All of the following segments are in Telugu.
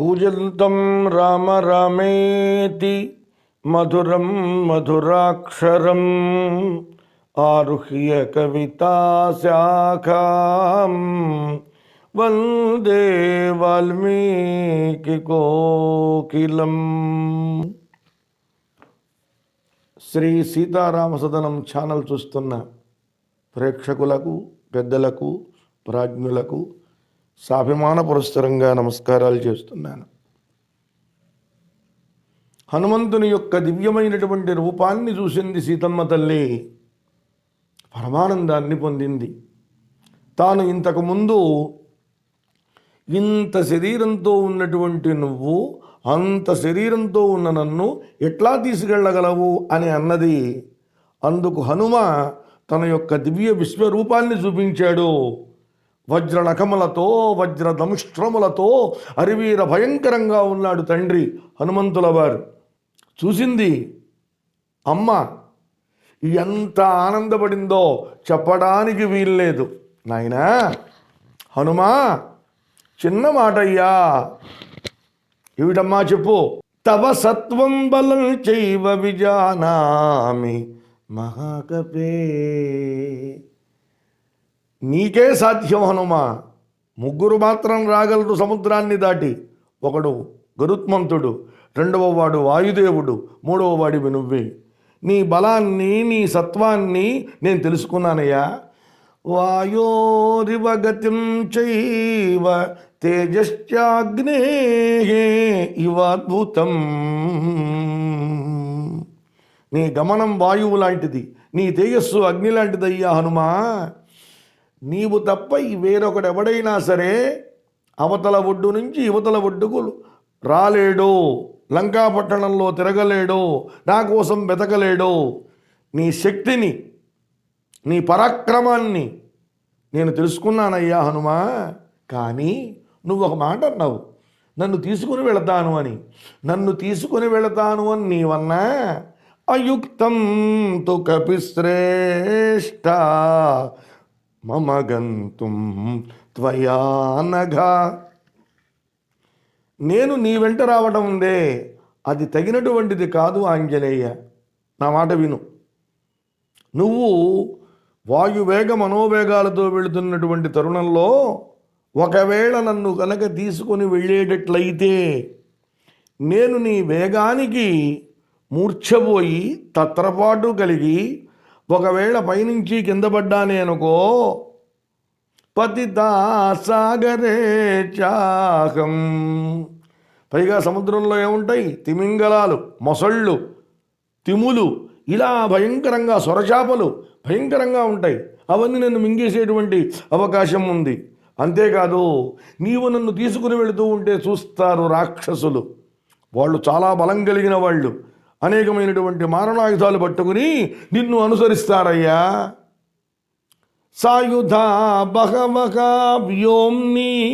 కూజంతం రామ రామేతి మధురం మధురాక్షరం ఆరుహ్య కవితాశాఖాం వందే వాల్మీకి కోకిలం శ్రీ సీతారామ సదనం ఛానల్ చూస్తున్న ప్రేక్షకులకు పెద్దలకు ప్రాజ్ఞులకు సాభిమాన పురస్సరంగా నమస్కారాలు చేస్తున్నాను. హనుమంతుని యొక్క దివ్యమైనటువంటి రూపాన్ని చూసింది సీతమ్మ తల్లి. పరమానందాన్ని పొందింది. తాను ఇంతకుముందు ఇంత శరీరంతో ఉన్నటువంటి నువ్వు అంత శరీరంతో ఉన్న నన్ను ఎట్లా తీసుకెళ్ళగలవు అని అన్నది అందుకు హనుమ తన యొక్క దివ్య విశ్వరూపాన్ని చూపించాడు. వజ్ర నఖములతో వజ్ర అరివీర భయంకరంగా ఉన్నాడు తండ్రి హనుమంతుల వారు చూసింది అమ్మ ఎంత ఆనందపడిందో చెప్పడానికి వీల్లేదు. నాయనా హనుమా చిన్న మాటయ్యా. ఏమిటమ్మా చెప్పు? తవ సత్వం బలం చైవ విజానామి మహాకపే. నీకే సాధ్యం హనుమా ముగ్గురు మాత్రం రాగలరు సముద్రాన్ని దాటి. ఒకడు గరుత్మంతుడు రెండవ వాడు వాయుదేవుడు మూడవ వాడివి నువ్వే నీ బలాన్ని నీ సత్వాన్ని నేను తెలుసుకున్నానయ్యా. వాయోరివగతిం చైవ తేజశ్చాగ్నే ఇవ అద్భుతం. నీ గమనం వాయువు లాంటిది నీ తేజస్సు అగ్ని లాంటిదయ్యా హనుమా. నీవు తప్ప ఈ సరే అవతల ఒడ్డు నుంచి యువతల ఒడ్డుకు రాలేడు లంకాపట్టణంలో తిరగలేడు నా కోసం వెతకలేడు నీ శక్తిని నీ పరాక్రమాన్ని నేను తెలుసుకున్నానయ్యా హనుమా. కానీ నువ్వు ఒక మాట అన్నావు నన్ను తీసుకుని వెళతాను అని. నన్ను తీసుకుని వెళతాను అని నీవన్నా? అయుక్తం తు కపిశ్రేష్ట మమ గంతుం త్వయానగా నేను నీ వెంట రావడం ఉందే అది తగినటువంటిది కాదు ఆంజనేయ. నా మాట విను. నువ్వు వాయువేగ మనోవేగాలతో వెళుతున్నటువంటి తరుణంలో ఒకవేళ నన్ను కనుక తీసుకొని వెళ్ళేటట్లయితే నేను నీ వేగానికి మూర్ఛపోయి తత్రపాటు కలిగి ఒకవేళ పైనుంచి కింద పడ్డానే అనుకో పతితా సాగరే చాహం. పైగా సముద్రంలో ఏముంటాయి? తిమింగలాలు మొసళ్ళు తిములు ఇలా భయంకరంగా సొరచాపలు భయంకరంగా ఉంటాయి. అవన్నీ నన్ను మింగేసేటువంటి అవకాశం ఉంది. అంతేకాదు నీవు నన్ను తీసుకుని వెళుతూ ఉంటే చూస్తారు రాక్షసులు. వాళ్ళు చాలా బలం కలిగిన వాళ్ళు. అనేకమైనటువంటి మారణాయుధాలు పట్టుకుని నిన్ను అనుసరిస్తారయ్యా. సాయుధ బహవక వ్యోమ్ని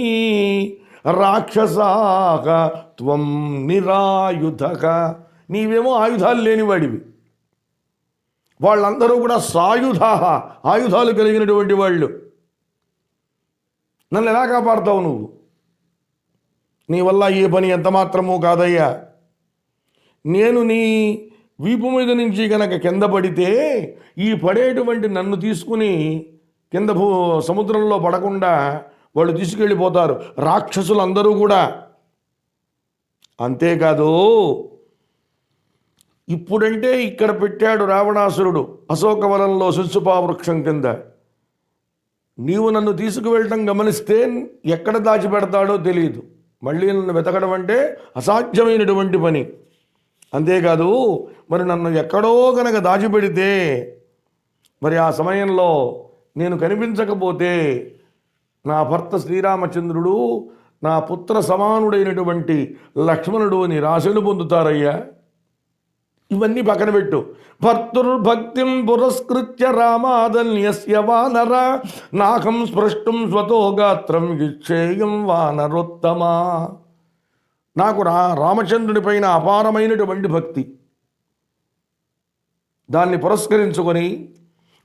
రాక్షసాక త్వం నిరాయుధక. నీవేమో ఆయుధాలు లేనివాడివి. వాళ్ళందరూ కూడా సాయుధ ఆయుధాలు కలిగినటువంటి వాళ్ళు. నన్ను ఎలా కాపాడుతావు నువ్వు? నీ వల్ల ఏ పని ఎంత మాత్రమూ కాదయ్యా. నేను నీ వీపు మీద నుంచి గనక కింద పడితే ఈ పడేటువంటి నన్ను తీసుకుని కింద భూ సముద్రంలో పడకుండా వాళ్ళు తీసుకెళ్ళిపోతారు. రాక్షసులందరూ కూడా. అంతేకాదు ఇప్పుడంటే ఇక్కడ పెట్టాడు రావణాసురుడు అశోకవనంలో శిశుపా వృక్షం కింద. నీవు నన్ను తీసుకువెళ్ళటం గమనిస్తే ఎక్కడ దాచిపెడతాడో తెలియదు మళ్ళీ నన్ను వెతకడం అంటే అసాధ్యమైనటువంటి పని. అంతేకాదు మరి నన్ను ఎక్కడో కనుక దాచిపెడితే మరి ఆ సమయంలో నేను కనిపించకపోతే నా భర్త శ్రీరామచంద్రుడు నా పుత్ర సమానుడైనటువంటి లక్ష్మణుడు నిరాశను పొందుతారయ్యా. ఇవన్నీ పక్కన పెట్టు. భర్తుర్భక్తిం పురస్కృత్య రామాదన్యస్య వానర నాకం స్పృష్టం స్వతో గాత్రం ఇచ్చేయం వానరోత్తమా. నాకు రా రామచంద్రుని పైన అపారమైనటువంటి భక్తి. దాన్ని పురస్కరించుకొని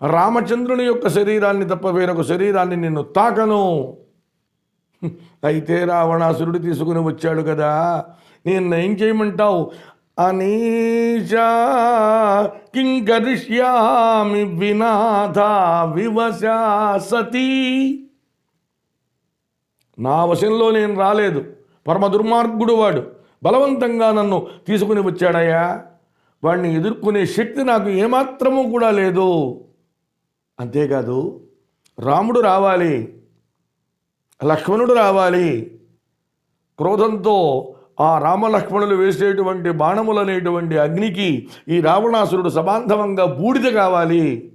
రామచంద్రుని యొక్క శరీరాన్ని తప్ప వేరొక శరీరాన్ని నిన్ను తాకను. అయితే రావణాసురుడు తీసుకుని వచ్చాడు కదా నేను ఏం చేయమంటావు? అనీషా కింకరిష్యామి వినాథ వివశా సతీ. నా వశంలో నేను రాలేదు. పరమ దుర్మార్గుడు వాడు బలవంతంగా నన్ను తీసుకుని వచ్చాడయ్యా. వాడిని ఎదుర్కొనే శక్తి నాకు ఏమాత్రము కూడా లేదు. అంతేకాదు రాముడు రావాలి లక్ష్మణుడు రావాలి. క్రోధంతో ఆ రామలక్ష్మణులు వేసేటువంటి బాణములనేటువంటి అగ్నికి ఈ రావణాసురుడు సమాంధవంగా బూడిద కావాలి.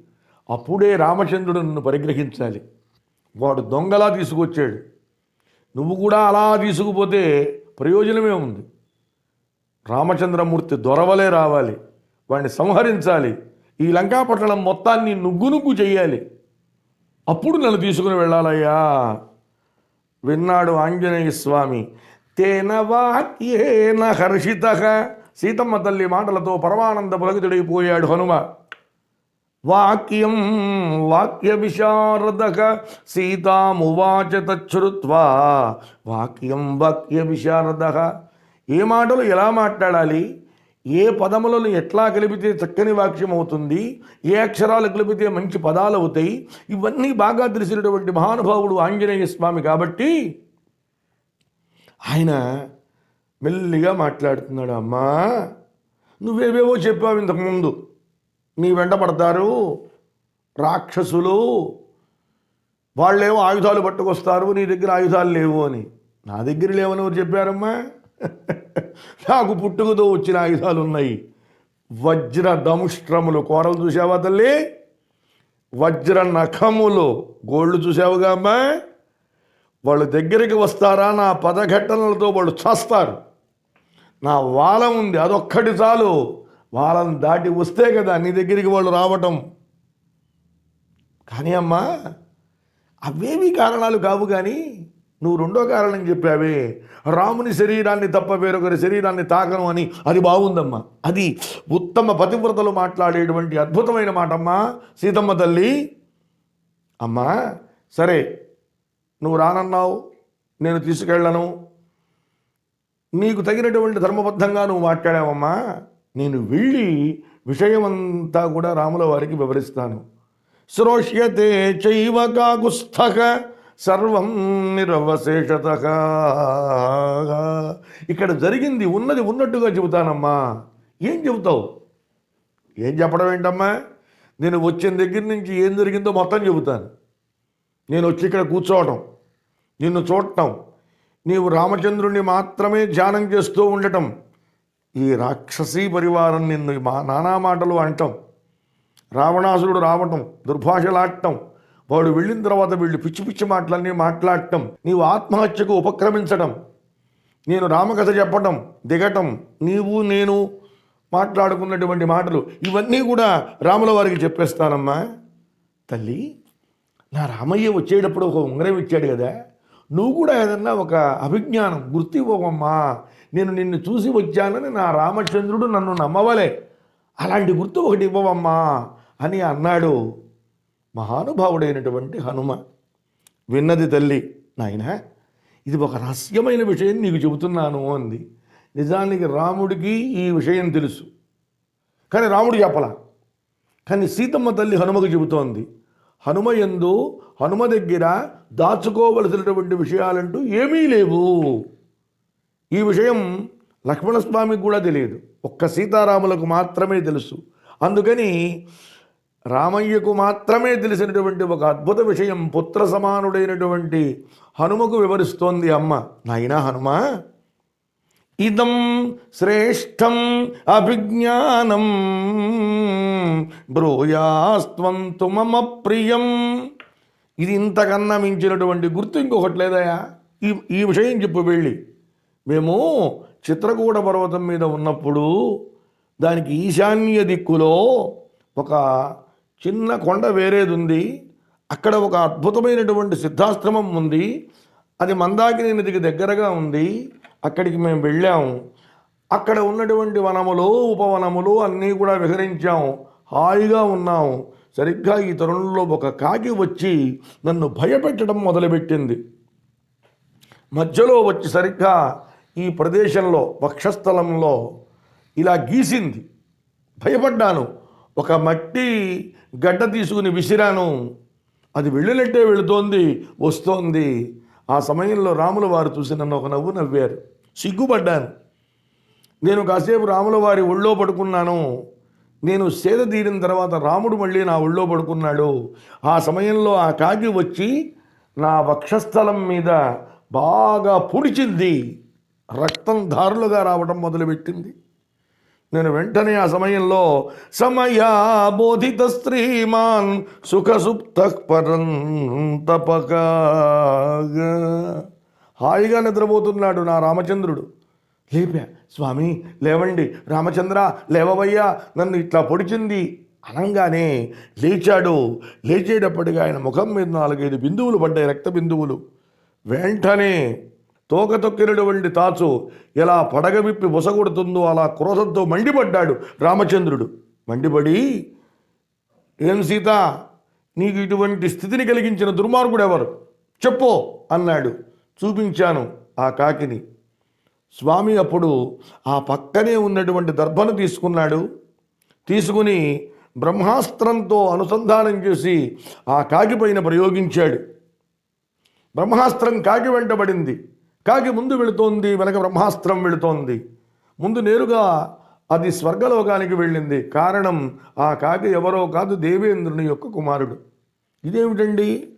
అప్పుడే రామచంద్రుడు నన్ను పరిగ్రహించాలి. వాడు దొంగలా తీసుకొచ్చాడు. నువ్వు కూడా అలా తీసుకుపోతే ప్రయోజనమే ఉంది. రామచంద్రమూర్తి దొరవలే రావాలి వాడిని సంహరించాలి ఈ లంకాపట్టణం మొత్తాన్ని నుగ్గు నుగ్గు చెయ్యాలి అప్పుడు నన్ను తీసుకుని వెళ్ళాలయ్యా. విన్నాడు ఆంజనేయ స్వామి. తేన వాక్యేన హర్షిత. సీతమ్మ తల్లి మాటలతో పరమానంద పులకితుడైపోయాడు హనుమ. వాక్యం వాక్య విశారద సీతామువాచ తచ్చుత్వా వాక్యం వాక్య విశారద ఏ మాటలు ఎలా మాట్లాడాలి? ఏ పదములను ఎట్లా కలిపితే చక్కని వాక్యం అవుతుంది ఏ అక్షరాలు కలిపితే మంచి పదాలు అవుతాయి ఇవన్నీ బాగా తెలిసినటువంటి మహానుభావుడు ఆంజనేయ స్వామి కాబట్టి ఆయన మెల్లిగా మాట్లాడుతున్నాడు అమ్మా నువ్వేవేవో చెప్పావు ఇంతకుముందు. నీ వెంటబడతారు రాక్షసులు. వాళ్ళేమో ఆయుధాలు పట్టుకొస్తారు. నీ దగ్గర ఆయుధాలు లేవు అని. నా దగ్గర లేవని ఎవరు చెప్పారమ్మా? నాకు పుట్టుకతో వచ్చిన ఆయుధాలు ఉన్నాయి. వజ్ర దంష్ట్రములు కూరలు చూసావా తల్లి? వజ్ర నఖములు. గోళ్ళు చూసావుగా అమ్మా? వాళ్ళు దగ్గరికి వస్తారా? నా పదఘట్టనలతో వాళ్ళు చేస్తారు. నా వాలం ఉంది. అదొక్కటి చాలు. వాళ్ళని దాటి వస్తే కదా నీ దగ్గరికి వాళ్ళు రావటం. కానీ అమ్మా అవేవి కారణాలు కావు కానీ నువ్వు రెండో కారణం చెప్పావే. రాముని శరీరాన్ని తప్ప వేరొకరి శరీరాన్ని తాకను అని. అది బాగుందమ్మా. అది ఉత్తమ పతివ్రతలు మాట్లాడేటువంటి అద్భుతమైన మాటమ్మా సీతమ్మ తల్లి. అమ్మా సరే నువ్వు రానన్నావు నేను తీసుకెళ్ళను. నీకు తగినటువంటి ధర్మబద్ధంగా నువ్వు మాట్లాడావమ్మా. నేను వెళ్ళి విషయమంతా కూడా రాముల వారికి వివరిస్తాను. శ్రోష్యతే చైవ కాగుస్థక సర్వం నిరవశేషత. ఇక్కడ జరిగింది ఉన్నది ఉన్నట్టుగా చెబుతానమ్మా. ఏం చెబుతావు? ఏం చెప్పడం ఏంటమ్మా? నేను వచ్చిన దగ్గర నుంచి ఏం జరిగిందో మొత్తం చెబుతాను. నేను వచ్చి ఇక్కడ కూర్చోవటం నిన్ను చూడటం నీవు రామచంద్రుణ్ణి మాత్రమే ధ్యానం చేస్తూ ఉండటం ఈ రాక్షసీ పరివారం నిన్ను మా నానా మాటలు అంటాం. రావణాసురుడు రావటం దుర్భాషలాడటం వాడు వెళ్ళిన తర్వాత వీళ్ళు పిచ్చి పిచ్చి మాటలన్నీ మాట్లాడటం నీవు ఆత్మహత్యకు ఉపక్రమించడం నేను రామకథ చెప్పటం దిగటం నీవు నేను మాట్లాడుకున్నటువంటి మాటలు ఇవన్నీ కూడా రాముల వారికి చెప్పేస్తానమ్మా. తల్లి నా రామయ్య వచ్చేటప్పుడు ఒక ఉంగరం ఇచ్చాడు కదా. నువ్వు కూడా ఏదన్నా ఒక అభిజ్ఞానం గుర్తివ్వమ్మా నేను నిన్ను చూసి వచ్చానని నా రామచంద్రుడు నన్ను నమ్మవలే. అలాంటి గుర్తు ఒకటి ఇవ్వవమ్మా అని అన్నాడు మహానుభావుడైనటువంటి హనుమ. విన్నది తల్లి నాయన ఇది ఒక రహస్యమైన విషయం నీకు చెబుతున్నాను అంది. నిజానికి రాముడికి ఈ విషయం తెలుసు. కానీ రాముడు చెప్పలా. కానీ సీతమ్మ తల్లి హనుమకు చెబుతోంది. హనుమ ఎందు హనుమ దగ్గర దాచుకోవలసినటువంటి విషయాలంటూ ఏమీ లేవు. ఈ విషయం లక్ష్మణస్వామికి కూడా తెలియదు. ఒక్క సీతారాములకు మాత్రమే తెలుసు. అందుకని రామయ్యకు మాత్రమే తెలిసినటువంటి ఒక అద్భుత విషయం పుత్ర సమానుడైనటువంటి హనుమకు వివరిస్తోంది అమ్మ. నాయనా హనుమ? ఇదం శ్రేష్టం అభిజ్ఞానం బ్రూయాస్త్వంతు మమ ప్రియం. ఇది ఇంతకన్నా మించినటువంటి గుర్తు ఇంకొకటి లేదయా? ఈ ఈ విషయం చెప్పు వెళ్ళి. మేము చిత్రకూట పర్వతం మీద ఉన్నప్పుడు దానికి ఈశాన్య దిక్కులో ఒక చిన్న కొండ వేరేది ఉంది. అక్కడ ఒక అద్భుతమైనటువంటి సిద్ధాశ్రమం ఉంది. అది మందాకిని నదికి దగ్గరగా ఉంది. అక్కడికి మేము వెళ్ళాము. అక్కడ ఉన్నటువంటి వనములు ఉపవనములు అన్నీ కూడా విహరించాము. హాయిగా ఉన్నాము. సరిగ్గా ఈ తరుణంలో ఒక కాకి వచ్చి నన్ను భయపెట్టడం మొదలుపెట్టింది. మధ్యలో వచ్చి సరిగ్గా ఈ ప్రదేశంలో వక్షస్థలంలో ఇలా గీసింది. భయపడ్డాను. ఒక మట్టి గడ్డ తీసుకుని విసిరాను. అది వెళ్ళినట్టే వెళుతోంది వస్తోంది. ఆ సమయంలో రాముల వారు చూసి నన్ను ఒక నవ్వు నవ్వారు. సిగ్గుపడ్డాను. నేను కాసేపు రాముల వారి ఒళ్ళో పడుకున్నాను. నేను సేద తీరిన తర్వాత రాముడు మళ్ళీ నా ఒళ్ళో పడుకున్నాడు. ఆ సమయంలో ఆ కాకి వచ్చి నా వక్షస్థలం మీద బాగా పుడిచింది. రక్తం ధారులుగా రావడం మొదలుపెట్టింది. నేను వెంటనే ఆ సమయంలో సమయా బోధిత స్త్రీమాన్ సుఖసుప్త పరంతపగా హాయిగా నిద్రపోతున్నాడు నా రామచంద్రుడు. లేపా స్వామి లేవండి రామచంద్ర లేవవయ్యా నన్ను ఇట్లా పొడిచింది అనంగానే లేచాడు. లేచేటప్పటికి ఆయన ముఖం మీద నాలుగైదు బిందువులు పడ్డాయి రక్త బిందువులు. వెంటనే తోక తొక్కినటువంటి తాచు ఎలా పడగ విప్పి బుసగొడుతుందో అలా క్రోధంతో మండిపడ్డాడు రామచంద్రుడు. మండిపడి ఏం సీత నీకు ఇటువంటి స్థితిని కలిగించిన దుర్మార్గుడు ఎవరు చెప్పు అన్నాడు. చూపించాను ఆ కాకిని. స్వామి అప్పుడు ఆ పక్కనే ఉన్నటువంటి దర్భను తీసుకున్నాడు. తీసుకుని బ్రహ్మాస్త్రంతో అనుసంధానం చేసి ఆ కాకి పైన ప్రయోగించాడు. బ్రహ్మాస్త్రం కాకి వెంటబడింది కాకి ముందు వెళుతోంది వెనక బ్రహ్మాస్త్రం వెళుతోంది. ముందు నేరుగా అది స్వర్గలోకానికి వెళ్ళింది. కారణం ఆ కాకి ఎవరో కాదు దేవేంద్రుని యొక్క కుమారుడు. ఇదేమిటండి?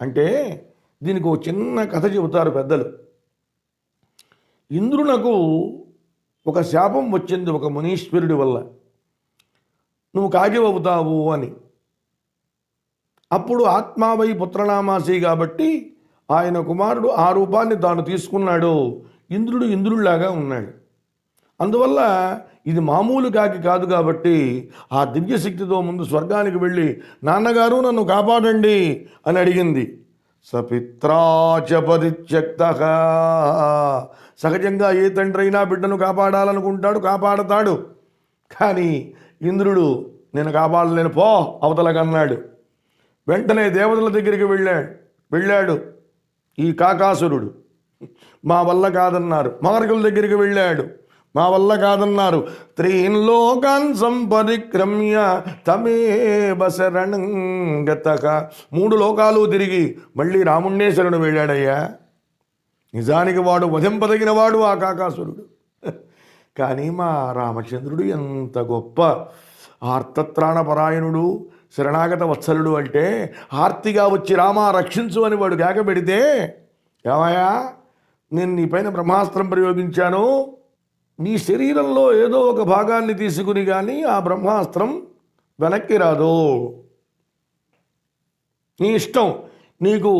అంటే దీనికి ఒక చిన్న కథ చెబుతారు పెద్దలు. ఇంద్రునకు ఒక శాపం వచ్చింది ఒక మునీశ్వరుడి వల్ల. నువ్వు కాగివవుతావు అని. అప్పుడు ఆత్మావై పుత్రనామాసి కాబట్టి ఆయన కుమారుడు ఆ రూపాన్ని తాను తీసుకున్నాడు. ఇంద్రుడు ఇంద్రుడిలాగా ఉన్నాడు. అందువల్ల ఇది మామూలు కాకి కాదు కాబట్టి ఆ దివ్యశక్తితో ముందు స్వర్గానికి వెళ్ళి నాన్నగారు నన్ను కాపాడండి అని అడిగింది. సపిత్రాచ పరిత్యక్త సహజంగా ఏ తండ్రి అయినా బిడ్డను కాపాడాలనుకుంటాడు కాపాడతాడు. కానీ ఇంద్రుడు నేను కాపాడలేను పో అవతలకన్నాడు. వెంటనే దేవతల దగ్గరికి వెళ్ళాడు. వెళ్ళాడు. ఈ కాకాసురుడు. మా వల్ల కాదన్నారు. మార్గుల దగ్గరికి వెళ్ళాడు. మా వల్ల కాదన్నారు. త్రీన్ లోకాన్ సంపరిక్రమ్య తమేవ బసరణంగతక. మూడు లోకాలు తిరిగి మళ్ళీ రాముణ్ణే శరణు వెళ్ళాడయ్యా. నిజానికి వాడు వధింపదగిన వాడు ఆ కాకాసురుడు. కానీ మా రామచంద్రుడు ఎంత గొప్ప ఆర్తత్రాణపరాయణుడు శరణాగత వత్సలుడు అంటే ఆర్తిగా వచ్చి రామా రక్షించు అని వాడు కేక పెడితే ఏమయ్యా నేను నీ పైన బ్రహ్మాస్త్రం ప్రయోగించాను నీ శరీరంలో ఏదో ఒక భాగాన్ని తీసుకుని కానీ ఆ బ్రహ్మాస్త్రం వెనక్కి రాదు. నీ ఇష్టం నీకు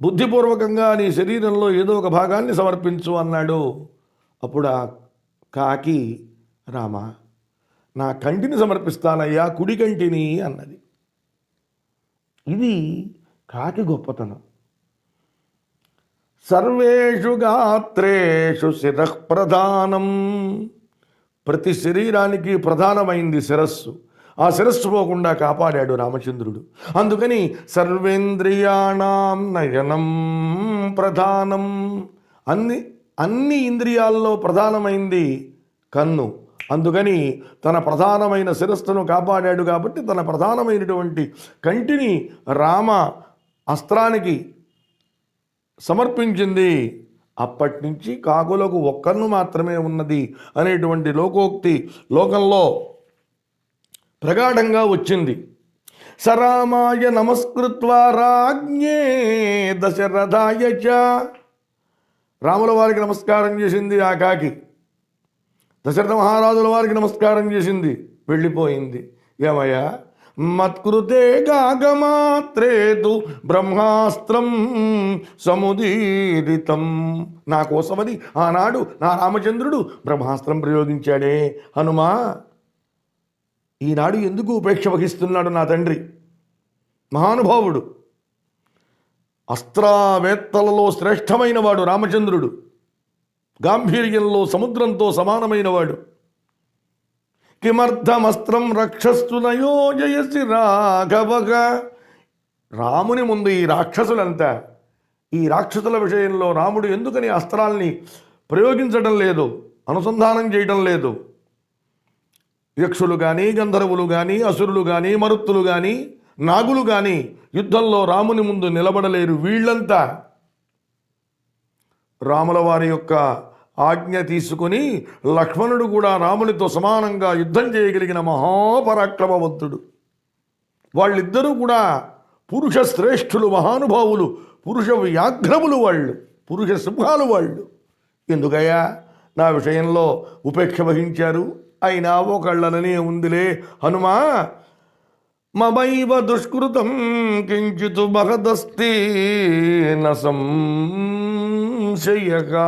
బుద్ధిపూర్వకంగా నీ శరీరంలో ఏదో ఒక భాగాన్ని సమర్పించు అన్నాడు. అప్పుడు ఆ కాకి రామ నా కంటిని సమర్పిస్తానయ్యా కుడి కంటిని అన్నది. ఇది కాకి గొప్పతనం. సర్వేషు గాత్రేషు శిరః ప్రధానం. ప్రతి శరీరానికి ప్రధానమైంది శిరస్సు. ఆ శిరస్సు పోకుండా కాపాడాడు రామచంద్రుడు. అందుకని సర్వేంద్రియాణం నయనం ప్రధానం. అన్ని అన్ని ఇంద్రియాల్లో ప్రధానమైంది కన్ను. అందుకని తన ప్రధానమైన శిరస్సును కాపాడాడు కాబట్టి తన ప్రధానమైనటువంటి కంటిని రామ అస్త్రానికి సమర్పించింది. అప్పటి నుంచి కాకులకు ఒక్కన్ను మాత్రమే ఉన్నది అనేటువంటి లోకోక్తి లోకంలో ప్రగాఢంగా వచ్చింది. సరామాయ నమస్కృత్వ రాజ్ఞే దశరథాయ చ. రాముల వారికి నమస్కారం చేసింది ఆ కాకి దశరథ మహారాజుల వారికి నమస్కారం చేసింది. వెళ్ళిపోయింది. ఏమయ్యా? మత్కృతే గాగమాత్రేతు బ్రహ్మాస్త్రం సముదీరితం. నా కోసమని ఆనాడు నా రామచంద్రుడు బ్రహ్మాస్త్రం ప్రయోగించాడే. హనుమా ఈనాడు ఎందుకు ఉపేక్ష వహిస్తున్నాడు నా తండ్రి? మహానుభావుడు అస్త్రావేత్తలలో శ్రేష్టమైన వాడు రామచంద్రుడు. గాంభీర్యంలో సముద్రంతో సమానమైనవాడు. కిమర్థమస్త్రం రక్షస్తు జయసి రాఘవగా. రాముని ముందు ఈ రాక్షసులంతా. ఈ రాక్షసుల విషయంలో రాముడు ఎందుకని అస్త్రాల్ని ప్రయోగించడం లేదు అనుసంధానం చేయడం లేదు? యక్షులు కానీ గంధర్వులు కానీ అసురులు కానీ మరుత్తులు కానీ నాగులు కానీ యుద్ధంలో రాముని ముందు నిలబడలేరు వీళ్ళంతా. రాముల వారి యొక్క ఆజ్ఞ తీసుకుని లక్ష్మణుడు కూడా రామునితో సమానంగా యుద్ధం చేయగలిగిన మహాపరాక్రమవంతుడు. వాళ్ళిద్దరూ కూడా పురుష శ్రేష్ఠులు మహానుభావులు పురుష వ్యాఘ్రములు వాళ్ళు పురుష సింహాలు వాళ్ళు. ఎందుకయ్యా? నా విషయంలో ఉపేక్ష వహించారు. అయినా ఒకళ్ళననే ఉందిలే. హనుమా మమైవ దుష్కృతం కించిత్ మహదస్తి సంశయగా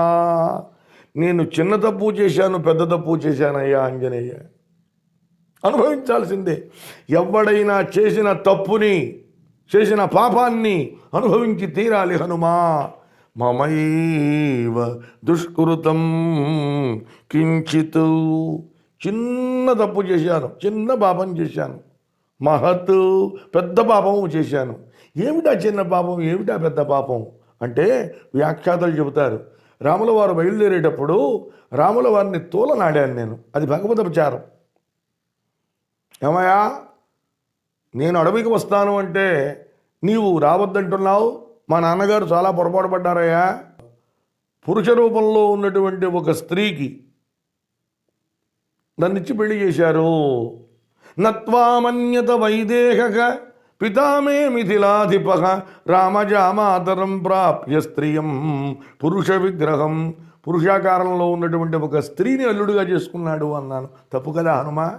నేను చిన్న తప్పు చేశాను పెద్ద తప్పు చేశానయ్యా ఆంజనేయ. అనుభవించాల్సిందే. ఎవడైనా చేసిన తప్పుని చేసిన పాపాన్ని అనుభవించి తీరాలి హనుమా. మమైవ దుష్కృతం కించిత్. చిన్న తప్పు చేశాను చిన్న పాపం చేశాను. మహత్ పెద్ద పాపము చేశాను. ఏమిటా చిన్న పాపం? ఏమిటా పెద్ద పాపం? అంటే వ్యాఖ్యాతలు చెబుతారు. రాముల వారు బయలుదేరేటప్పుడు రాముల వారిని తోలనాడాను నేను. అది భగవదపచారం ఏమయ్యా? నేను అడవికి వస్తాను అంటే నీవు రావద్దంటున్నావు? మా నాన్నగారు చాలా పొరపాటు పడ్డారయ్యా. పురుష రూపంలో ఉన్నటువంటి ఒక స్త్రీకి నన్నిచ్చి పెళ్ళి చేశారు. నత్వామన్యత వైదేహక పితామే మిథిలాధిప రామజామాతరం ప్రాప్య స్త్రియం పురుష విగ్రహం పురుషాకారంలో ఉన్నటువంటి ఒక స్త్రీని అల్లుడుగా చేసుకున్నాడు అన్నాను. తప్పు కదా హనుమ?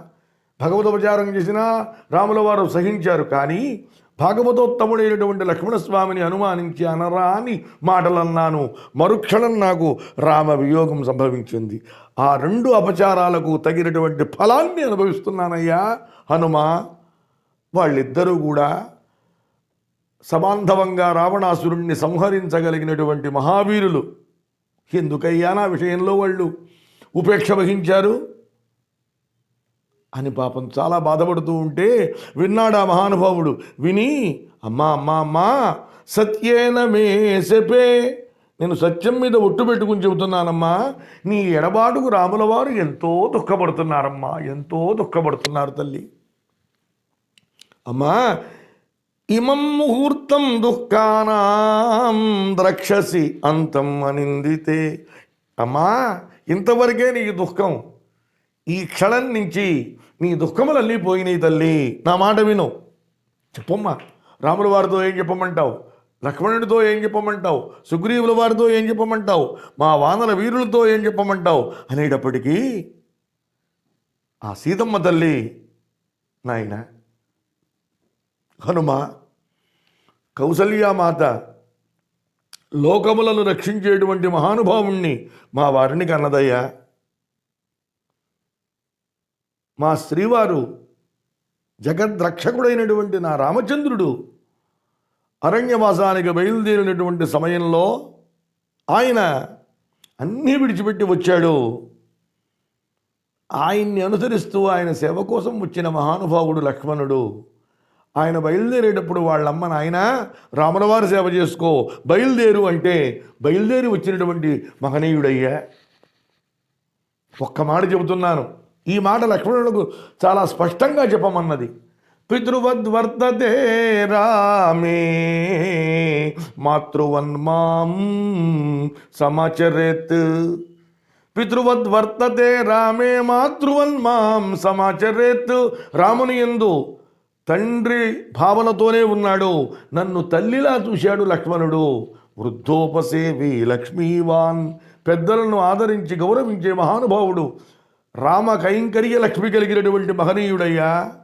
భగవతోపచారం చేసినా రాముల వారు సహించారు కానీ భాగవతోత్తముడైనటువంటి లక్ష్మణస్వామిని అనుమానించి అనరా అని మాటలన్నాను. మరుక్షణం నాకు రామ వియోగం సంభవించింది. ఆ రెండు అపచారాలకు తగినటువంటి ఫలాన్ని అనుభవిస్తున్నానయ్యా హనుమ? వాళ్ళిద్దరూ కూడా సమాంధవంగా రావణాసురుణ్ణి సంహరించగలిగినటువంటి మహావీరులు. ఎందుకయ్యా నా విషయంలో వాళ్ళు ఉపేక్ష వహించారు? అని పాపం చాలా బాధపడుతూ ఉంటే విన్నాడా మహానుభావుడు? విని అమ్మా అమ్మా అమ్మా సత్యేన మే సెపే నేను సత్యం మీద ఒట్టు పెట్టుకుని చెబుతున్నానమ్మా. నీ ఎడబాటుకు రాముల వారు ఎంతో దుఃఖపడుతున్నారమ్మా ఎంతో దుఃఖపడుతున్నారు తల్లి. అమ్మా ఇమం ముహూర్తం దుఃఖానాం ద్రక్షసి అంతం అనిందితే. అమ్మా ఇంతవరకే నీ దుఃఖం. ఈ క్షణం నుంచి నీ దుఃఖములన్నీ పోయినాయి తల్లి. నా మాట విను. చెప్పమ్మా రాముల వారితో ఏం చెప్పమంటావు? లక్ష్మణుడితో ఏం చెప్పమంటావు? సుగ్రీవుల వారితో ఏం చెప్పమంటావు? మా వానర వీరులతో ఏం చెప్పమంటావు? అనేటప్పటికీ ఆ సీతమ్మ తల్లి నాయన హనుమ కౌసల్యామాత లోకములను రక్షించేటువంటి మహానుభావుణ్ణి మా వారిని కన్నదయ్యా. మా శ్రీవారు జగద్రక్షకుడైనటువంటి నా రామచంద్రుడు అరణ్యవాసానికి బయలుదేరినటువంటి సమయంలో ఆయన అన్నీ విడిచిపెట్టి వచ్చాడు. ఆయన్ని అనుసరిస్తూ ఆయన సేవ కోసం వచ్చిన మహానుభావుడు లక్ష్మణుడు. ఆయన బయలుదేరేటప్పుడు వాళ్ళమ్మ నాయన రాములవారి సేవ చేసుకో. బయలుదేరు అంటే బయలుదేరి వచ్చినటువంటి మహనీయుడయ్యా. ఒక్క మాట చెబుతున్నాను. ఈ మాట లక్ష్మణులకు చాలా స్పష్టంగా చెప్పమన్నది. పితృవద్వర్తతే రామే మాతృవన్మాం సమాచరేత్. పితృవద్వర్తతే రామే మాతృవన్మాం సమాచరేత్. రాముని ఎందు తండ్రి భావనతోనే ఉన్నాడు. నన్ను తల్లిలా చూశాడు లక్ష్మణుడు. వృద్ధోపసేవి లక్ష్మీవాన్. పెద్దలను ఆదరించి గౌరవించే మహానుభావుడు. రామ కైంకర్య లక్ష్మి కలిగినటువంటి మహనీయుడయ్యా.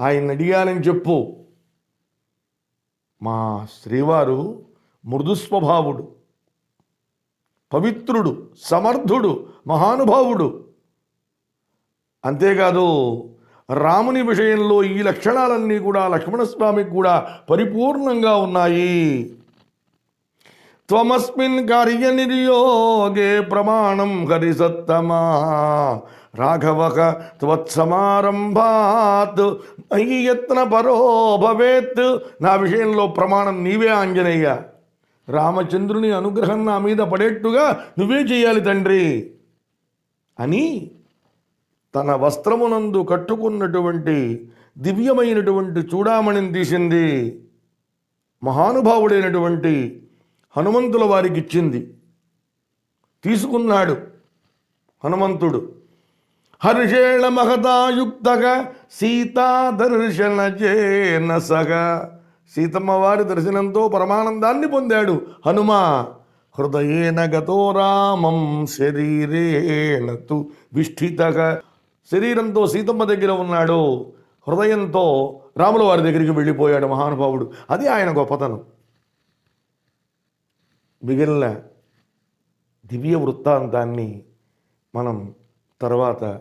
ఆయన అడిగానని చెప్పు. మా శ్రీవారు మృదుస్వభావుడు. పవిత్రుడు సమర్థుడు మహానుభావుడు. అంతేకాదు రాముని విషయంలో ఈ లక్షణాలన్నీ కూడా లక్ష్మణస్వామికి కూడా పరిపూర్ణంగా ఉన్నాయి. త్వమస్మిన్ కార్యనిర్యోగే ప్రమాణం హరిసత్తమా రాఘవక త్వత్సమారంభాత్. మయి యత్న పరో భవేత్. నా విషయంలో ప్రమాణం నీవే ఆంజనేయ. రామచంద్రుని అనుగ్రహం నా మీద పడేట్టుగా నువ్వే చేయాలి తండ్రి. అని తన వస్త్రమునందు కట్టుకున్నటువంటి దివ్యమైనటువంటి చూడామణిని తీసింది మహానుభావుడైనటువంటి హనుమంతుల వారికి ఇచ్చింది తీసుకున్నాడు హనుమంతుడు. హర్షేణ మహతాయుక్తగా సీతా దర్శన చేనసగా సీతమ్మ వారి దర్శనంతో పరమానందాన్ని పొందాడు హనుమ. హృదయేన గతో రామం శరీరేణ తు విష్ఠితగా శరీరంతో సీతమ్మ దగ్గర ఉన్నాడు. హృదయంతో రాముల వారి దగ్గరికి వెళ్ళిపోయాడు మహానుభావుడు. అది ఆయన గొప్పతనం. మిగిలిన దివ్య వృత్తాంతాన్ని మనం తర్వాత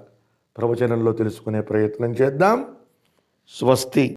ప్రవచనంలో తెలుసుకునే ప్రయత్నం చేద్దాం. స్వస్తి.